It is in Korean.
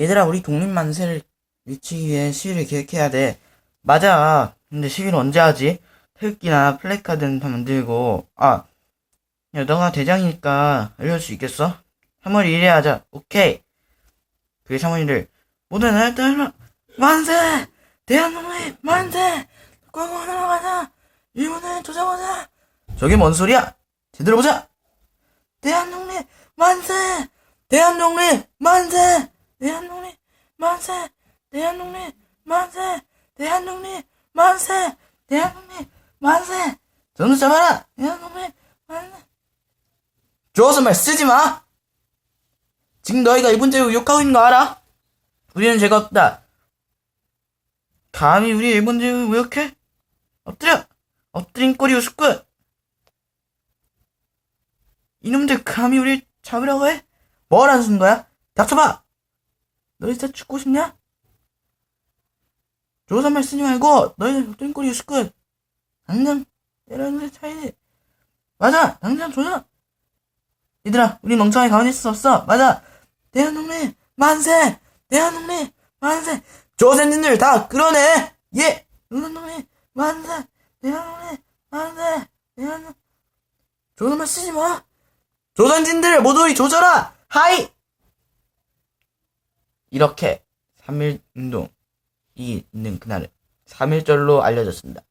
얘들아, 우리 독립만세를 외치기 위해 시위를 계획해야 돼. 맞아. 근데 시위를 언제 하지? 태극기나 플래카드는 다 만들고, 아, 야, 너가 대장이니까 알려줄 수 있겠어? 3월 1일에 하자. 오케이. 그게 3월 1일. 모든 날들 만세! 대한독립 만세! ቋቋ 날아가자! 일본을 조져보자! 저게 뭔 소리야? 제대로 보자! 대한독립 만세! 대한독립 만세! 대한독립 만세! 대한독립 만세! 대한독립 만세! 대한독립 만세! 전부 잡아라! 대한독립 만세! 좋아서 말 쓰지 마! 지금 너희가 일본 제국 욕하고 있는 거 알아? 우리는 죄가 없다. 감히 우리 일본 제국 왜 욕해? 엎드려! 엎드린 꼬리 우스꾼! 이놈들 감히 우리 잡으려고 해? 뭘 안 쓴 거야? 닥쳐봐! 너희 진짜 죽고 싶냐? 조선말 쓰지 말고 너희들 엎드린 꼬리 우스꾼! 당장 때려는 차이지 맞아! 당장 조선! 얘들아 우리 멍청하게 가만히 있을 수 없어 맞아! 대한독립 만세! 대한독립 만세! 조선인들 다 끌어내! 예! 대한독립 만세! 대한독립 만세! 대한독립 조선말 쓰지 마! 조선진들 모두 조져라! 하이! 이렇게 3.1 운동이 있는 그날은 3.1절로 알려졌습니다.